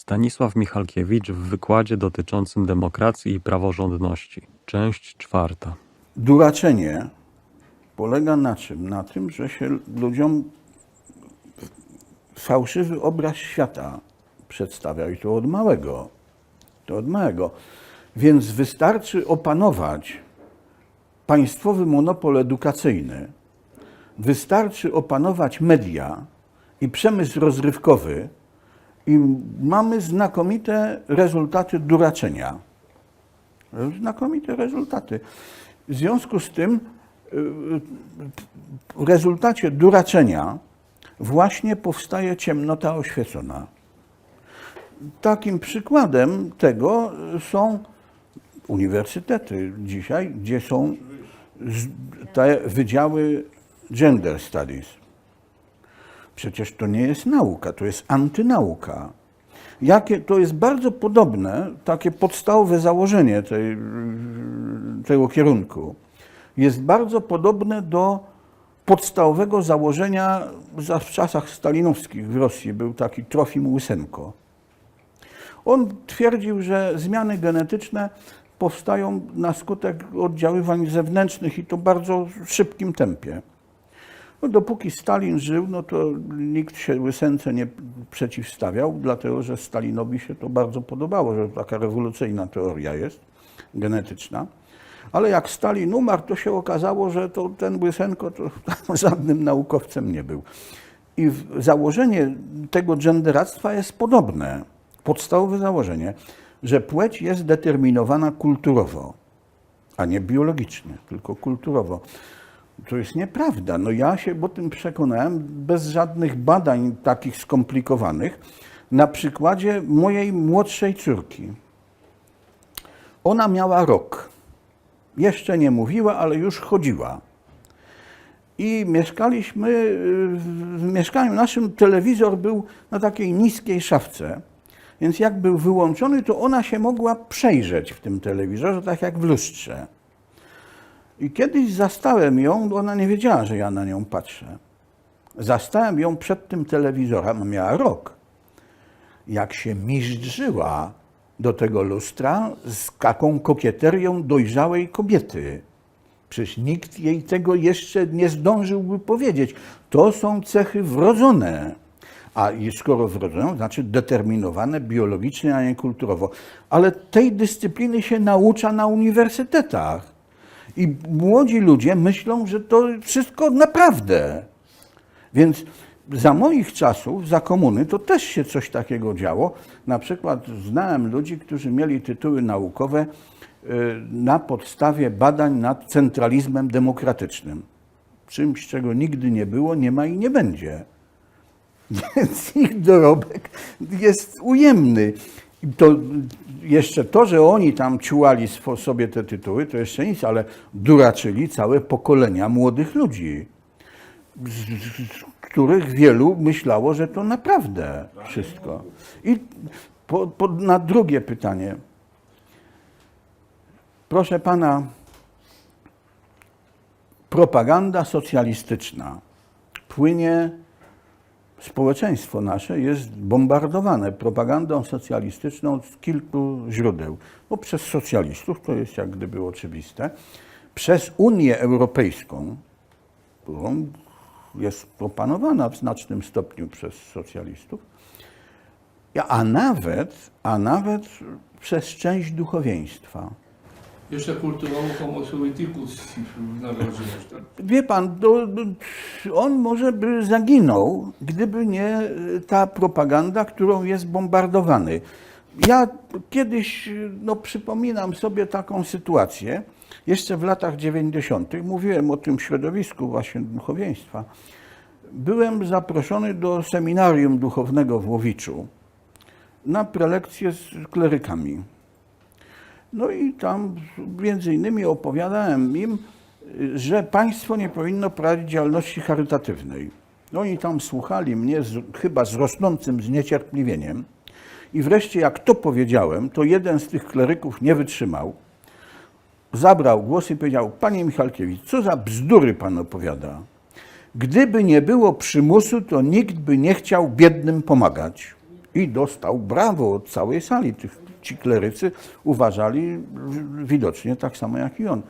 Stanisław Michalkiewicz w wykładzie dotyczącym demokracji i praworządności. Część czwarta. Duraczenie polega na czym? Na tym, że się ludziom fałszywy obraz świata przedstawia i to od małego. To od małego. Więc wystarczy opanować państwowy monopol edukacyjny, wystarczy opanować media i przemysł rozrywkowy i mamy znakomite rezultaty duraczenia. Znakomite rezultaty. W związku z tym y, w rezultacie duraczenia właśnie powstaje ciemnota oświecona. Takim przykładem tego są uniwersytety dzisiaj, gdzie są te wydziały gender studies. Przecież to nie jest nauka, to jest antynauka. Jakie, to jest bardzo podobne, takie podstawowe założenie tej, tego kierunku. Jest bardzo podobne do podstawowego założenia za- w czasach stalinowskich w Rosji. Był taki Trofim Łysenko. On twierdził, że zmiany genetyczne powstają na skutek oddziaływań zewnętrznych i to bardzo szybkim tempie. No, dopóki Stalin żył, no to nikt się Łysence nie przeciwstawiał, dlatego że Stalinowi się to bardzo podobało, że taka rewolucyjna teoria jest, genetyczna. Ale jak Stalin umarł, to się okazało, że to ten Łysenko to żadnym naukowcem nie był. I założenie tego genderactwa jest podobne. Podstawowe założenie, że płeć jest determinowana kulturowo, a nie biologicznie, tylko kulturowo. To jest nieprawda. No ja się o tym przekonałem bez żadnych badań takich skomplikowanych na przykładzie mojej młodszej córki. Ona miała rok. Jeszcze nie mówiła, ale już chodziła. I mieszkaliśmy, w mieszkaniu naszym telewizor był na takiej niskiej szafce. Więc jak był wyłączony, to ona się mogła przejrzeć w tym telewizorze, tak jak w lustrze. I kiedyś zastałem ją, ona nie wiedziała, że ja na nią patrzę. Zastałem ją przed tym telewizorem, miała rok. Jak się mizdrzyła do tego lustra z taką kokieterią dojrzałej kobiety. Przecież nikt jej tego jeszcze nie zdążyłby powiedzieć. To są cechy wrodzone. A skoro wrodzone, znaczy determinowane biologicznie, a nie kulturowo. Ale tej dyscypliny się naucza na uniwersytetach. I młodzi ludzie myślą, że to wszystko naprawdę. Więc za moich czasów, za komuny, to też się coś takiego działo. Na przykład znałem ludzi, którzy mieli tytuły naukowe y, na podstawie badań nad centralizmem demokratycznym. Czymś, czego nigdy nie było, nie ma i nie będzie. Więc ich dorobek jest ujemny. I to jeszcze to, że oni tam ciułali sobie te tytuły, to jeszcze nic, ale duraczyli całe pokolenia młodych ludzi, z, z których wielu myślało, że to naprawdę wszystko. I po, po, na drugie pytanie. Proszę pana, propaganda socjalistyczna płynie społeczeństwo nasze jest bombardowane propagandą socjalistyczną z kilku źródeł. Bo przez socjalistów, to jest jak gdyby oczywiste, przez Unię Europejską, którą jest opanowana w znacznym stopniu przez socjalistów, a nawet, a nawet przez część duchowieństwa. Jeszcze kulturowo homo sovietikus narodziłeś, tak? Wie pan, on może by zaginął, gdyby nie y, ta propaganda, którą jest bombardowany. Ja kiedyś, no, przypominam sobie taką sytuację, jeszcze w latach 90. mówiłem o tym środowisku właśnie duchowieństwa. Byłem zaproszony do seminarium duchownego w Łowiczu na prelekcję z klerykami. No i tam między innymi opowiadałem im, że państwo nie powinno prowadzić działalności charytatywnej. No Oni tam słuchali mnie z, chyba z rosnącym zniecierpliwieniem. I wreszcie jak to powiedziałem, to jeden z tych kleryków nie wytrzymał. Zabrał głos i powiedział, panie Michalkiewicz, co za bzdury pan opowiada. Gdyby nie było przymusu, to nikt by nie chciał biednym pomagać. I dostał brawo od całej sali. Tych, ci klerycy uważali widocznie tak samo jak i on.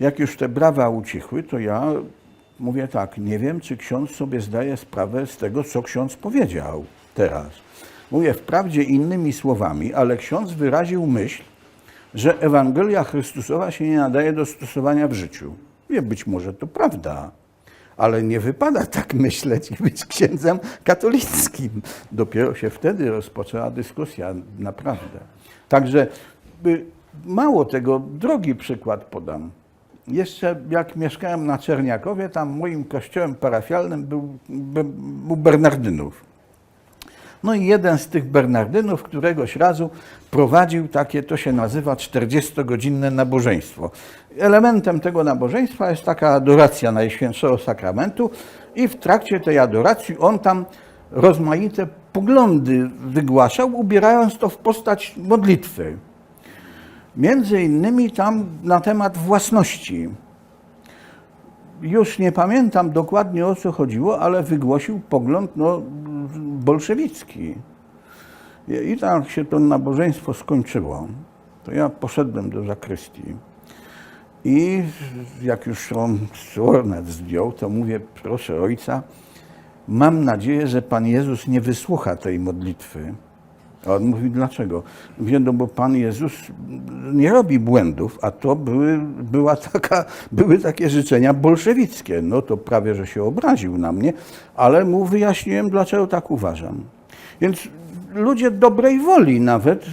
Jak już te brawa ucichły, to ja mówię tak, nie wiem, czy ksiądz sobie zdaje sprawę z tego, co ksiądz powiedział teraz. Mówię wprawdzie innymi słowami, ale ksiądz wyraził myśl, że Ewangelia Chrystusowa się nie nadaje do stosowania w życiu. Wie, być może to prawda, ale nie wypada tak myśleć i być księdzem katolickim. Dopiero się wtedy rozpoczęła dyskusja, naprawdę. Także y, mało tego, drogi przykład podam. Jeszcze jak mieszkałem na Czerniakowie, tam moim kościołem parafialnym był, by- był Bernardynów. No i jeden z tych Bernardynów któregoś razu prowadził takie, to się nazywa 40-godzinne nabożeństwo. Elementem tego nabożeństwa jest taka adoracja Najświętszego Sakramentu i w trakcie tej adoracji on tam rozmaite poglądy wygłaszał, ubierając to w postać modlitwy. Między innymi tam na temat własności. Już nie pamiętam dokładnie o co chodziło, ale wygłosił pogląd no, bolszewicki. I tak się to nabożeństwo skończyło. To ja poszedłem do zakrystii. I jak już on ornet zdjął, to mówię, proszę ojca, mam nadzieję, że Pan Jezus nie wysłucha tej modlitwy. A on mówi, dlaczego? Mówię, no bo Pan Jezus nie robi błędów, a to były, była taka, były takie życzenia bolszewickie. No to prawie, że się obraził na mnie, ale mu wyjaśniłem, dlaczego tak uważam. Więc ludzie dobrej woli nawet, y,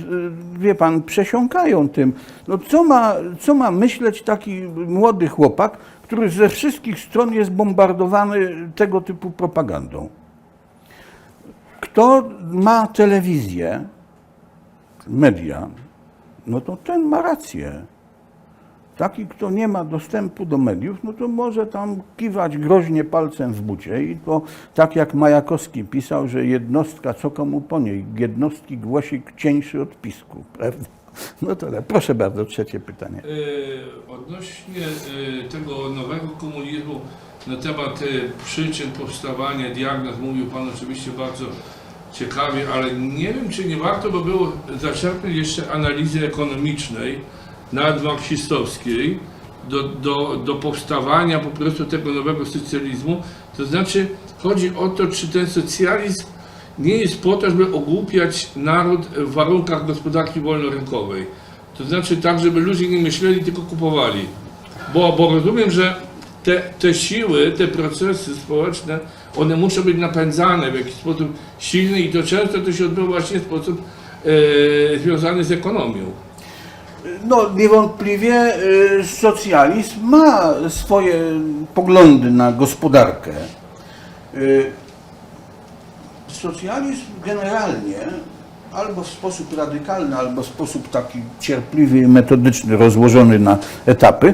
wie pan, przesiąkają tym. No co ma, co ma myśleć taki młody chłopak, który ze wszystkich stron jest bombardowany tego typu propagandą? Kto ma telewizję, media, no to ten ma rację. Taki, kto nie ma dostępu do mediów, no to może tam kiwać groźnie palcem w bucie i to tak jak Majakowski pisał, że jednostka co komu po niej, jednostki głosik cieńszy od pisku, prawda? No to tak. proszę bardzo, trzecie pytanie. E, Odnośnie e, tego nowego komunizmu, na temat e, przyczyn powstawania, diagnoz, mówił Pan oczywiście bardzo ciekawie, ale nie wiem, czy nie warto by było zaczerpnąć jeszcze analizy ekonomicznej, nawet marksistowskiej, do, do, do powstawania po prostu tego nowego socjalizmu. To znaczy, chodzi o to, czy ten socjalizm nie jest po to, żeby ogłupiać naród w warunkach gospodarki wolnorynkowej. To znaczy tak, żeby ludzie nie myśleli, tylko kupowali. Bo, bo rozumiem, że te, te siły, te procesy społeczne, one muszą być napędzane w jakiś sposób silny i to często to się odbywa właśnie w sposób e, związany z ekonomią. No, niewątpliwie y, socjalizm ma swoje poglądy na gospodarkę. Y, Socjalizm generalnie, albo w sposób radykalny, albo w sposób taki cierpliwy i metodyczny, rozłożony na etapy,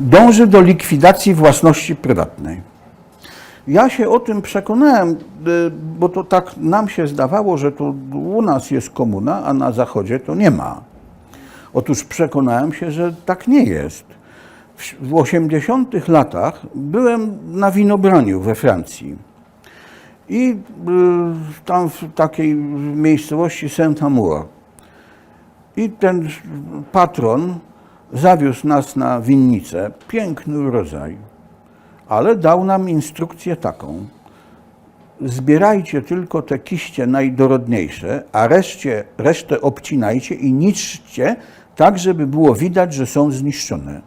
dąży do likwidacji własności prywatnej. Ja się o tym przekonałem, y, bo to tak nam się zdawało, że to u nas jest komuna, a na zachodzie to nie ma. Otóż przekonałem się, że tak nie jest. W- W 80 latach byłem na winobraniu we Francji. I y, tam w takiej miejscowości Saint-Amour. I ten patron zawiózł nas na winnicę. Piękny rodzaj. Ale dał nam instrukcję taką. Zbierajcie tylko te kiście najdorodniejsze, a reszcie, resztę obcinajcie i niszczcie tak, żeby było widać, że są zniszczone.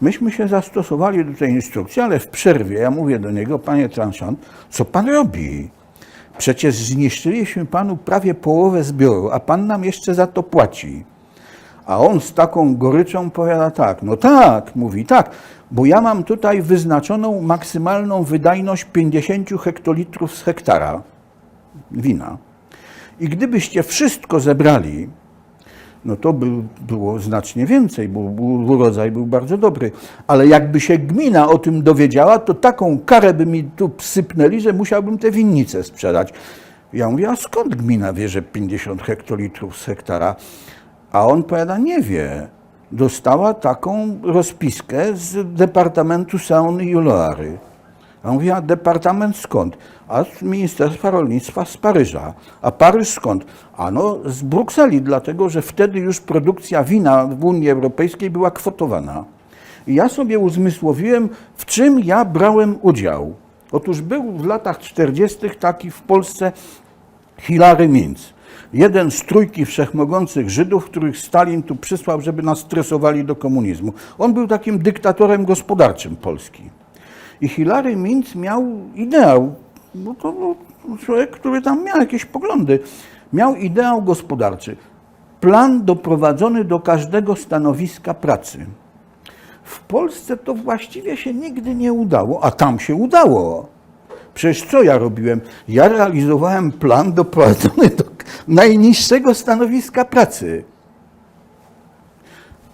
Myśmy się zastosowali do tej instrukcji, ale w przerwie ja mówię do niego, panie transzant, co pan robi? Przecież zniszczyliśmy panu prawie połowę zbioru, a pan nam jeszcze za to płaci. A on z taką goryczą powiada tak, no tak, mówi tak, bo ja mam tutaj wyznaczoną maksymalną wydajność 50 hektolitrów z hektara wina. I gdybyście wszystko zebrali, no to by było znacznie więcej, bo urodzaj był bardzo dobry. Ale jakby się gmina o tym dowiedziała, to taką karę by mi tu sypnęli, że musiałbym te winnice sprzedać. Ja mówię, a skąd gmina wie, że 50 hektolitrów z hektara? A on powiada, nie wie. Dostała taką rozpiskę z Departamentu Sauny i Loary. A departament skąd? A z Ministerstwa Rolnictwa z Paryża. A Paryż skąd? A no z Brukseli, dlatego że wtedy już produkcja wina w Unii Europejskiej była kwotowana. I ja sobie uzmysłowiłem, w czym ja brałem udział. Otóż był w latach 40. taki w Polsce Hilary Minc. Jeden z trójki wszechmogących Żydów, których Stalin tu przysłał, żeby nas stresowali do komunizmu. On był takim dyktatorem gospodarczym Polski. I Hilary Minc miał ideał, bo to był człowiek, który tam miał jakieś poglądy. Miał ideał gospodarczy. Plan doprowadzony do każdego stanowiska pracy. W Polsce to właściwie się nigdy nie udało, a tam się udało. Przecież co ja robiłem? Ja realizowałem plan doprowadzony do najniższego stanowiska pracy.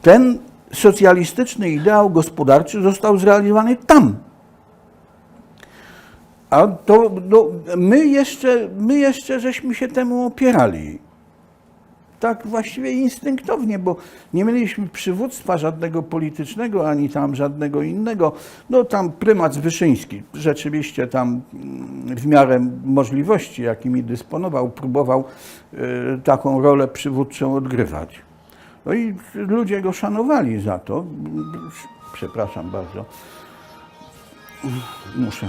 Ten socjalistyczny ideał gospodarczy został zrealizowany tam. A to no, my, jeszcze, my jeszcze żeśmy się temu opierali. Tak właściwie instynktownie, bo nie mieliśmy przywództwa żadnego politycznego, ani tam żadnego innego. No tam prymat Wyszyński rzeczywiście tam mm, w miarę możliwości, jakimi dysponował, próbował y, taką rolę przywódczą odgrywać. No i ludzie go szanowali za to. Przepraszam bardzo. Muszę.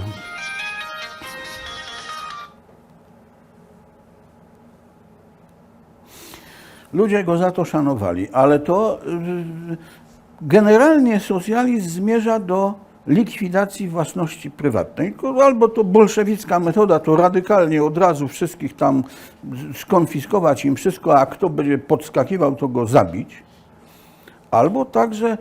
Ludzie go za to szanowali, ale to y, generalnie socjalizm zmierza do likwidacji własności prywatnej. Albo to bolszewicka metoda, to radykalnie od razu wszystkich tam skonfiskować im wszystko, a kto będzie podskakiwał, to go zabić. Albo także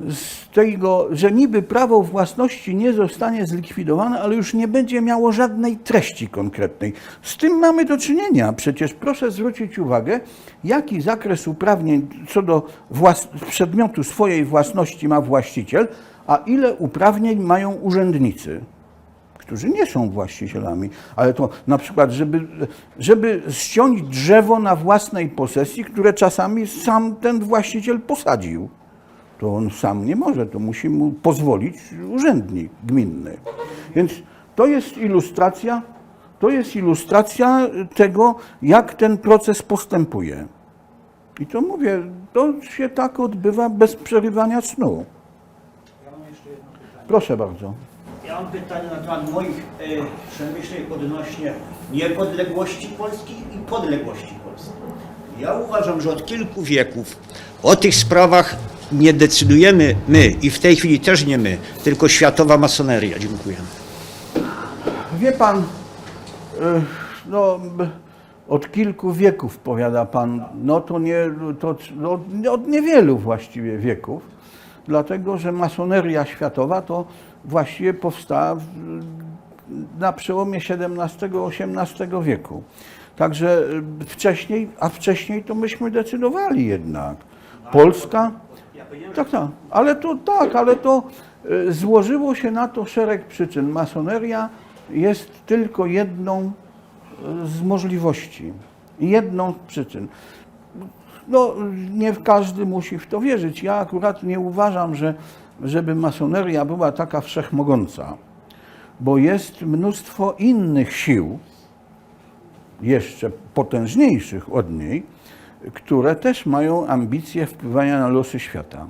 z tego, że niby prawo własności nie zostanie zlikwidowane, ale już nie będzie miało żadnej treści konkretnej. Z tym mamy do czynienia. Przecież proszę zwrócić uwagę, jaki zakres uprawnień co do przedmiotu swojej własności ma właściciel, a ile uprawnień mają urzędnicy którzy nie są właścicielami, ale to na przykład, żeby, żeby ściąć drzewo na własnej posesji, które czasami sam ten właściciel posadził to on sam nie może, to musi mu pozwolić urzędnik gminny. Więc to jest ilustracja, to jest ilustracja tego, jak ten proces postępuje. I to mówię, to się tak odbywa bez przerywania snu. Ja mam jeszcze jedno pytanie. Proszę bardzo. Ja mam pytanie na temat moich e, przemyśleń odnośnie niepodległości Polski i podległości Polski. Ja uważam, że od kilku wieków o tych sprawach nie decydujemy my i w tej chwili też nie my, tylko światowa masoneria. Dziękuję. Wie pan, y, no, od kilku wieków, powiada pan, no to nie, to no, od niewielu właściwie wieków, dlatego że masoneria światowa to właściwie powstała na przełomie XVII-XVIII wieku. Także y, wcześniej, a wcześniej to myśmy decydowali jednak. Polska, tak, tak, ale to tak, ale to y, złożyło się na to szereg przyczyn. Masoneria jest tylko jedną y, z możliwości, jedną z przyczyn. No, nie każdy musi w to wierzyć. Ja akurat nie uważam, że, żeby masoneria była taka wszechmogąca, bo jest mnóstwo innych sił, jeszcze potężniejszych od niej, które też mają ambicje wpływania na losy świata.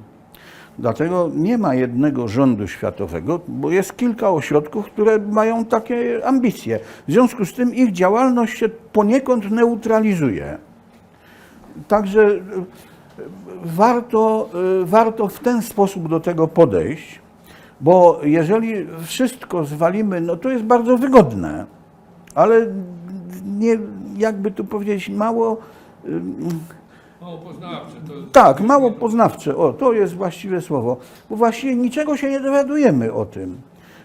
Dlatego nie ma jednego rządu światowego, bo jest kilka ośrodków, które mają takie ambicje. W związku z tym ich działalność się poniekąd neutralizuje. Także y, warto, y, warto w ten sposób do tego podejść, bo jeżeli wszystko zwalimy, no to jest bardzo wygodne, ale nie, jakby tu powiedzieć, mało. Mało poznawcze. To... tak, mało poznawcze. O, to jest właściwe słowo. Bo właściwie niczego się nie dowiadujemy o tym.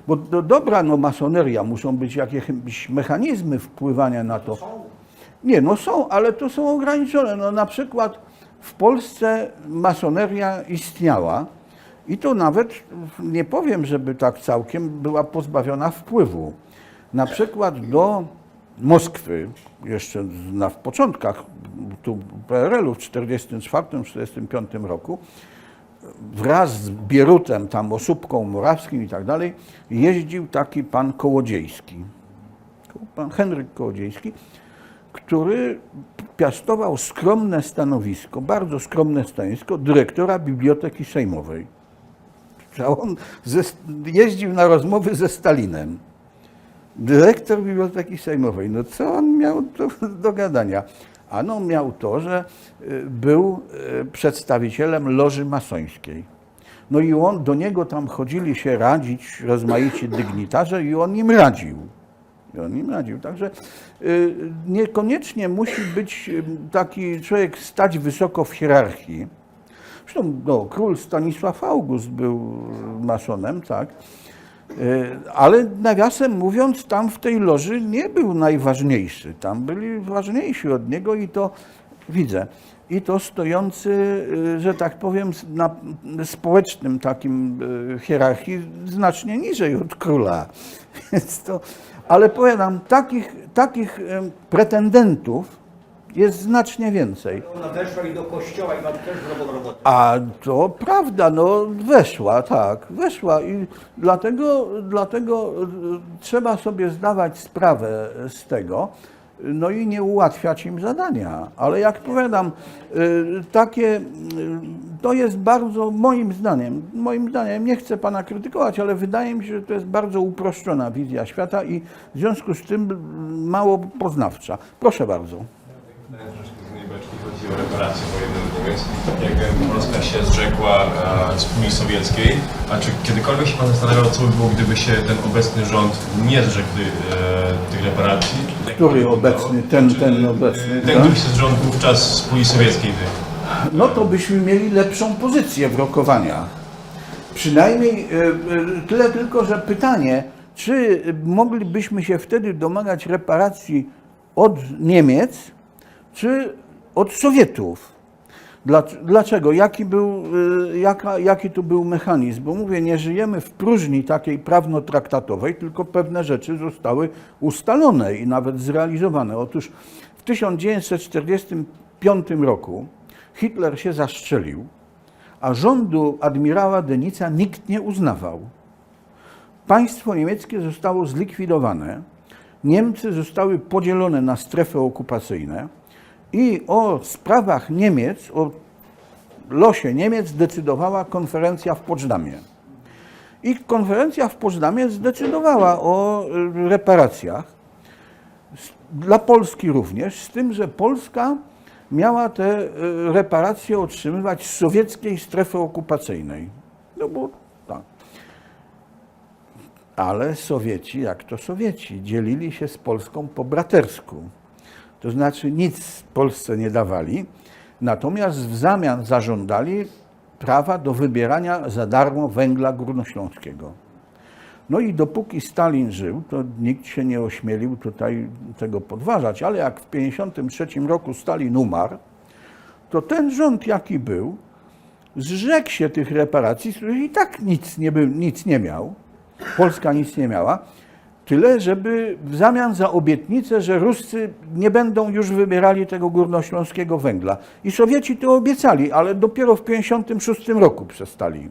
Bo do, dobra, no masoneria, muszą być jakieś mechanizmy wpływania na to. Nie, no są, ale to są ograniczone. No na przykład w Polsce masoneria istniała i to nawet nie powiem, żeby tak całkiem była pozbawiona wpływu. Na przykład do Moskwy, jeszcze na, w początkach tu PRL-u w 1944-1945 roku, wraz z Bierutem, tam Osóbką Morawskim i tak dalej, jeździł taki pan Kołodziejski. Pan Henryk Kołodziejski, który piastował skromne stanowisko, bardzo skromne stanowisko dyrektora Biblioteki Sejmowej. On jeździł na rozmowy ze Stalinem. Dyrektor Biblioteki Sejmowej. No co on miał do, do gadania? Ano miał to, że y, był y, przedstawicielem loży masońskiej. No i on, do niego tam chodzili się radzić rozmaici dygnitarze i on im radził. I on im radził. Także y, niekoniecznie musi być taki człowiek stać wysoko w hierarchii. Zresztą no, król Stanisław August był masonem, tak. Y, Ale nawiasem mówiąc, tam w tej loży nie był najważniejszy. Tam byli ważniejsi od niego i to widzę. I to stojący, y, że tak powiem, na społecznym takim y, hierarchii znacznie niżej od króla. Więc to, ale powiadam, takich, takich pretendentów jest znacznie więcej. Ona weszła i do kościoła i ma też drogą robotę. A to prawda, no weszła, tak, weszła i dlatego, dlatego y, trzeba sobie zdawać sprawę z tego, no i nie ułatwiać im zadania. Ale jak powiadam, y, takie, y, to jest bardzo, moim zdaniem, moim zdaniem, nie chcę Pana krytykować, ale wydaje mi się, że to jest bardzo uproszczona wizja świata i w związku z tym mało poznawcza. Proszę bardzo. Pytanie troszkę z innej beczki chodzi o reparacje wojenne Niemiec. Jak Polska się zrzekła e, z Unii Sowieckiej, a czy kiedykolwiek się Pan zastanawiał, co by było, gdyby się ten obecny rząd nie zrzekł e, tych reparacji? Który obecny? Ten- Czy, ten e, obecny, Ten, tak? który się zrządł wówczas z Unii Sowieckiej. no to byśmy mieli lepszą pozycję w rokowaniach. Przynajmniej e, e, tyle tylko, że pytanie, czy moglibyśmy się wtedy domagać reparacji od Niemiec, czy od Sowietów? Dlac- Dlaczego? Jaki, był, e, jaka, jaki tu był mechanizm? Bo mówię, nie żyjemy w próżni takiej prawno-traktatowej, tylko pewne rzeczy zostały ustalone i nawet zrealizowane. Otóż w 1945 roku Hitler się zastrzelił, a rządu admirała Denica nikt nie uznawał. Państwo niemieckie zostało zlikwidowane, Niemcy zostały podzielone na strefy okupacyjne i o sprawach Niemiec, o losie Niemiec decydowała konferencja w Poczdamie. I konferencja w Poczdamie zdecydowała o y, reparacjach dla Polski również, z tym, że Polska miała te y, reparacje otrzymywać z sowieckiej strefy okupacyjnej. No bo tak. Ale Sowieci, jak to Sowieci, dzielili się z Polską po bratersku. To znaczy nic Polsce nie dawali, natomiast w zamian zażądali prawa do wybierania za darmo węgla górnośląskiego. No i dopóki Stalin żył, to nikt się nie ośmielił tutaj tego podważać, ale jak w 1953 roku Stalin umarł, to ten rząd, jaki był, zrzekł się tych reparacji, z których i tak nic nie, był, nic nie miał. Polska nic nie miała. Tyle, żeby w zamian za obietnicę, że Ruscy nie będą już wybierali tego górnośląskiego węgla. I Sowieci to obiecali, ale dopiero w 1956 roku przestali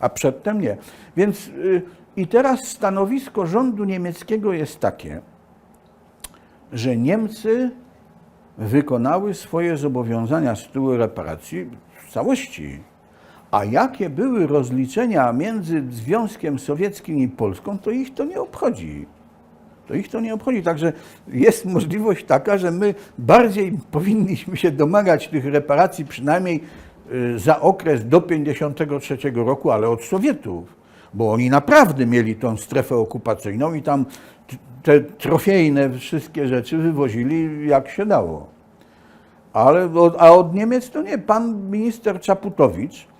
a przedtem nie. Więc y, i teraz stanowisko rządu niemieckiego jest takie, że Niemcy wykonały swoje zobowiązania z tytułu reparacji w całości. A jakie były rozliczenia między Związkiem Sowieckim i Polską, to ich to nie obchodzi. To ich to nie obchodzi. Także jest możliwość taka, że my bardziej powinniśmy się domagać tych reparacji, przynajmniej y, za okres do 1953 roku, ale od Sowietów, bo oni naprawdę mieli tą strefę okupacyjną i tam te trofejne wszystkie rzeczy wywozili jak się dało. Ale, a od Niemiec to nie. Pan minister Czaputowicz,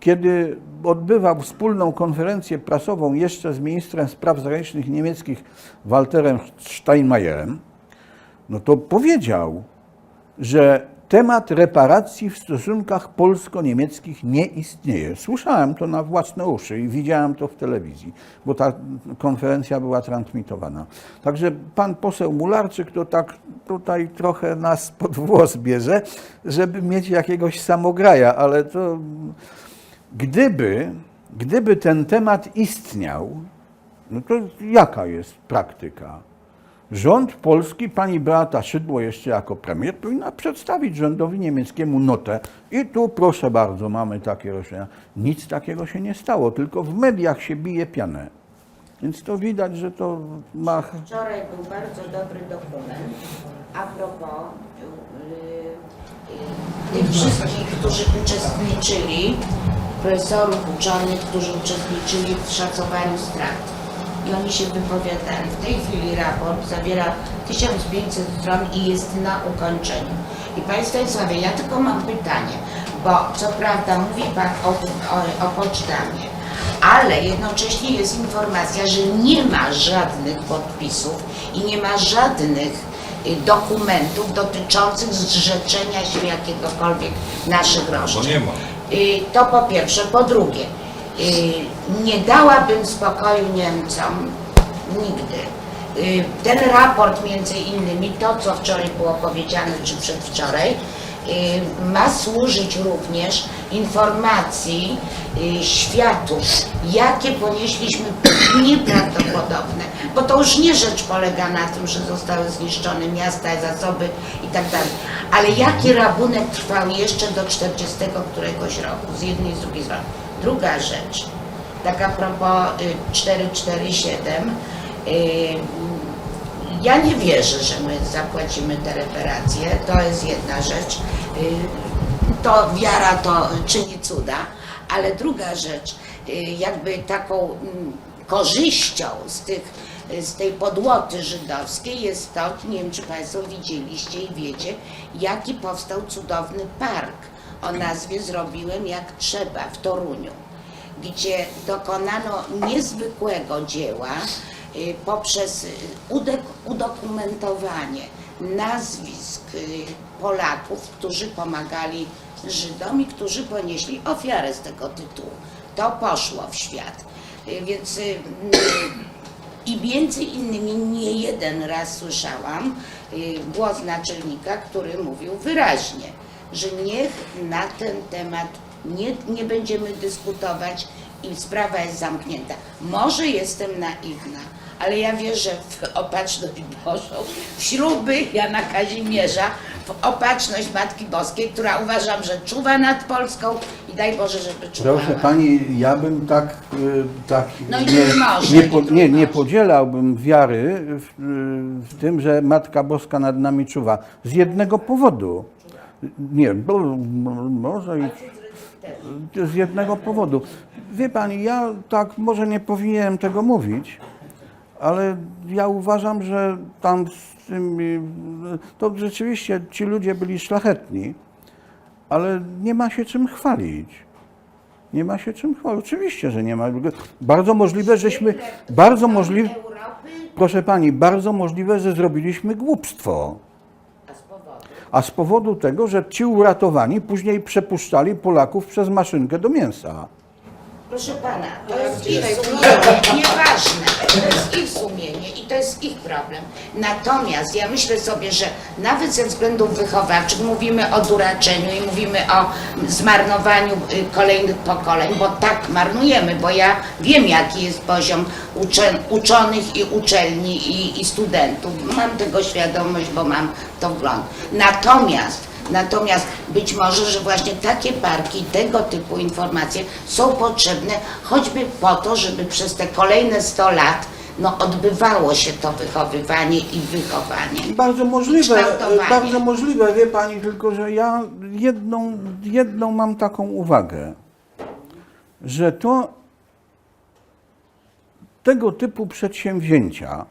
kiedy odbywał wspólną konferencję prasową jeszcze z ministrem spraw zagranicznych niemieckich Walterem Steinmeierem, no to powiedział, że temat reparacji w stosunkach polsko-niemieckich nie istnieje. Słyszałem to na własne uszy i widziałem to w telewizji, bo ta konferencja była transmitowana. Także pan poseł Mularczyk to tak tutaj trochę nas pod włos bierze, żeby mieć jakiegoś samograja, ale to Gdyby, gdyby ten temat istniał, no to jaka jest praktyka? Rząd polski, pani Beata Szydło jeszcze jako premier, powinna przedstawić rządowi niemieckiemu notę i tu proszę bardzo, mamy takie rozwiązania. Nic takiego się nie stało, tylko w mediach się bije pianę. Więc to widać, że to ma... Wczoraj był bardzo dobry dokument a propos y, y, tych wszystkich, którzy uczestniczyli, profesorów, uczonych, którzy uczestniczyli w szacowaniu strat. I oni się wypowiadali. W tej chwili raport zawiera 1500 stron i jest na ukończeniu. I Panie Stanisławie, ja tylko mam pytanie, bo co prawda mówi Pan o, tym, o, o ale jednocześnie jest informacja, że nie ma żadnych podpisów i nie ma żadnych y, dokumentów dotyczących zrzeczenia się jakiegokolwiek naszych roszczeń. nie ma. To po pierwsze. Po drugie, y, nie dałabym spokoju Niemcom nigdy. Y, Ten raport między innymi, to co wczoraj było powiedziane, czy przedwczoraj, ma służyć również informacji y, światu, jakie ponieśliśmy nieprawdopodobne, bo to już nie rzecz polega na tym, że zostały zniszczone miasta, zasoby i tak ale jaki rabunek trwał jeszcze do 40 któregoś roku, z jednej i z drugiej strony. Druga rzecz, tak a propos y, 447, y, ja nie wierzę, że my zapłacimy te reparacje, to jest jedna rzecz. Y, To wiara to czyni cuda, ale druga rzecz, y, jakby taką mm, korzyścią z, tych, z tej podłoty żydowskiej jest to, nie wiem czy Państwo widzieliście i wiecie, jaki powstał cudowny park o nazwie Zrobiłem jak trzeba w Toruniu gdzie dokonano niezwykłego dzieła poprzez y, udokumentowanie nazwisk y, Polaków, którzy pomagali Żydom i którzy ponieśli ofiarę z tego tytułu. To poszło w świat. Y, Więc y, y, i między innymi nie jeden raz słyszałam y, głos naczelnika, który mówił wyraźnie, że niech na ten temat nie, nie będziemy dyskutować i sprawa jest zamknięta. Może jestem naiwna, ale ja wierzę w opatrzność Bożą, w śruby Jana Kazimierza, w opatrzność Matki Boskiej, która uważam, że czuwa nad Polską i daj Boże, żeby czuwała. Proszę pani, ja bym tak, y, tak No i nie, trójmorze, nie, po, nie, nie podzielałbym wiary w, w tym, że Matka Boska nad nami czuwa. Z jednego powodu. Nie, bo, może i z jednego powodu. Wie pani, ja tak może nie powinienem tego mówić, ale ja uważam, że tam z tymi, to rzeczywiście ci ludzie byli szlachetni, ale nie ma się czym chwalić. Nie ma się czym chwalić. Oczywiście, że nie ma. Bardzo możliwe, żeśmy, bardzo możliwe, proszę pani, bardzo możliwe, że zrobiliśmy głupstwo. A z powodu. Tego, że ci uratowani później przepuszczali Polaków przez maszynkę do mięsa. Proszę pana, to jest ich sumienie, nieważne, to jest ich sumienie i to jest ich problem. Natomiast ja myślę sobie, że nawet ze względów wychowawczych mówimy o duraczeniu i mówimy o zmarnowaniu y, kolejnych pokoleń, bo tak marnujemy, bo ja wiem jaki jest poziom ucze, uczonych i uczelni i, i studentów. Mam tego świadomość, bo mam to wgląd. Natomiast Natomiast być może, że właśnie takie parki, tego typu informacje są potrzebne choćby po to, żeby przez te kolejne 100 lat no, odbywało się to wychowywanie i wychowanie. Bardzo możliwe, bardzo możliwe, wie pani, tylko że ja jedną, jedną mam taką uwagę, że to tego typu przedsięwzięcia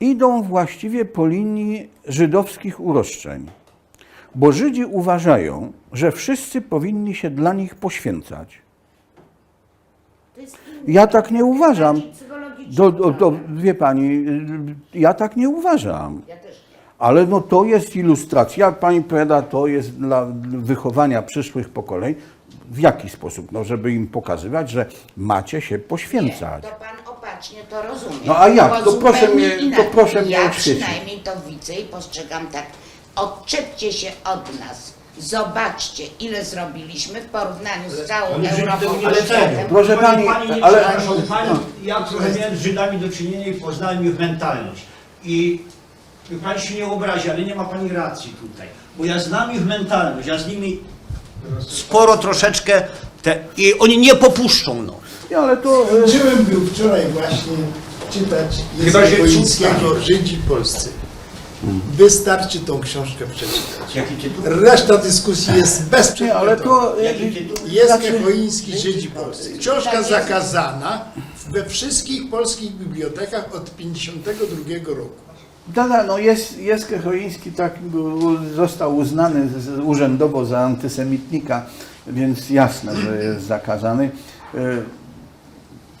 idą właściwie po linii żydowskich uroszczeń. Bo Żydzi uważają, że wszyscy powinni się dla nich poświęcać. Ja tak nie uważam. Do, do, do, wie pani, ja tak nie uważam. Nie. Ale no to jest ilustracja, jak pani powiada, to jest dla wychowania przyszłych pokoleń. W jaki sposób? No, żeby im pokazywać, że macie się poświęcać. To pan opacznie to rozumie. No a jak? To proszę mnie- to proszę mnie Ja oświecić. przynajmniej to widzę i postrzegam tak. Odczepcie się od nas. Zobaczcie, ile zrobiliśmy w porównaniu z całą Żydzi Europą tego i nie docenią. światem. Proszę pani, nie ale- przepraszam, pani, ja trochę miałem z Żydami do czynienia i poznałem ich mentalność. I niech pani się nie obrazi, ale nie ma pani racji tutaj. Bo ja znam ich mentalność, ja z nimi sporo troszeczkę te, i oni nie popuszczą no. Nie, ale to... e, Skończyłem był wczoraj właśnie czytać Chyba, że Żydzi polscy. Wystarczy tą książkę przeczytać. Jaki tytuł? Reszta dyskusji jest Nie, bezprzedmiotowa. ale to... e, Jaki tytuł? Jest Chechoiński Żydzi polscy. Książka zakazana we wszystkich polskich bibliotekach od 52 roku. Da, da, no jest, jest Kechoiński, tak został uznany z, z, urzędowo za antysemitnika, więc jasne, że jest zakazany. E,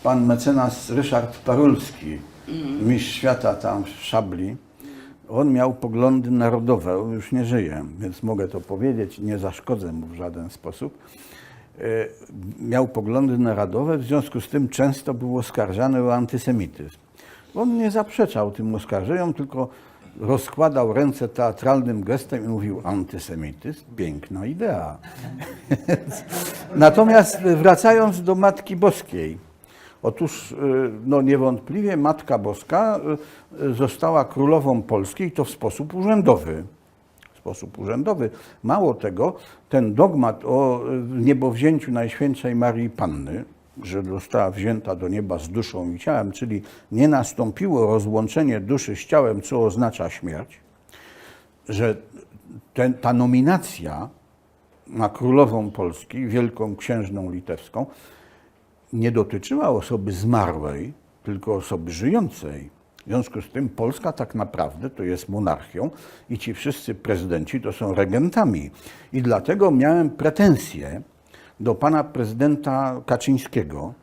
Pan mecenas Ryszard Parulski, mistrz świata tam w Szabli, on miał poglądy narodowe, on już nie żyje, więc mogę to powiedzieć, nie zaszkodzę mu w żaden sposób. E, Miał poglądy narodowe, w związku z tym często był oskarżany o antysemityzm. On nie zaprzeczał tym oskarżeniom, tylko rozkładał ręce teatralnym gestem i mówił antysemityzm, piękna idea. Natomiast wracając do Matki Boskiej, otóż y, no niewątpliwie Matka Boska y, y, została królową Polski i to w sposób urzędowy. W sposób urzędowy. Mało tego, ten dogmat o niebowzięciu Najświętszej Marii Panny, że została wzięta do nieba z duszą i ciałem, czyli nie nastąpiło rozłączenie duszy z ciałem, co oznacza śmierć, że ten, ta nominacja na królową Polski, wielką księżną litewską, nie dotyczyła osoby zmarłej, tylko osoby żyjącej. W związku z tym Polska tak naprawdę to jest monarchią i ci wszyscy prezydenci to są regentami. I dlatego miałem pretensje do pana prezydenta Kaczyńskiego,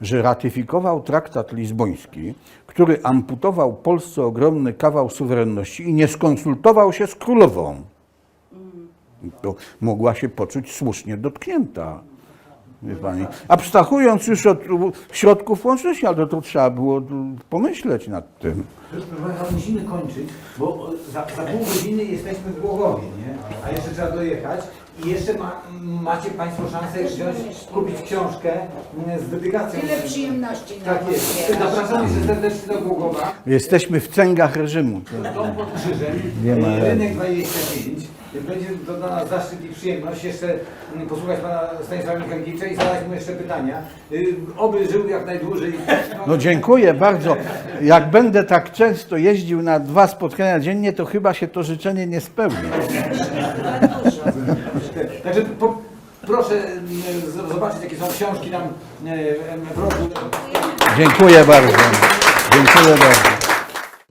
że ratyfikował traktat lizboński, który amputował Polsce ogromny kawał suwerenności i nie skonsultował się z królową. To mogła się poczuć słusznie dotknięta. Wie pani. Abstrahując już od środków łączności, ale to, to trzeba było pomyśleć nad tym. Proszę musimy kończyć, bo za, za pół godziny jesteśmy w Głogowie, nie? A jeszcze trzeba dojechać i jeszcze ma, macie Państwo szansę wziąć, kupić książkę mm, z dedykacją. Tyle przyjemności Tak jest. Zapraszamy się serdecznie do Głogowa. Jesteśmy w cęgach reżimu. Dom pod krzyżem, Nie ma e, rynek 25. Będzie to dla nas zaszczyt i przyjemność jeszcze mm, posłuchać Pana Stanisława Michalkiewicza i zadać mu jeszcze pytania. Y, Oby żył jak najdłużej. No dziękuję bardzo. Jak będę tak często jeździł na dwa spotkania dziennie, to chyba się to życzenie nie spełni. Także po, proszę mm, zobaczyć, jakie są książki tam e, w roku. Dziękuję bardzo. Dziękuję bardzo.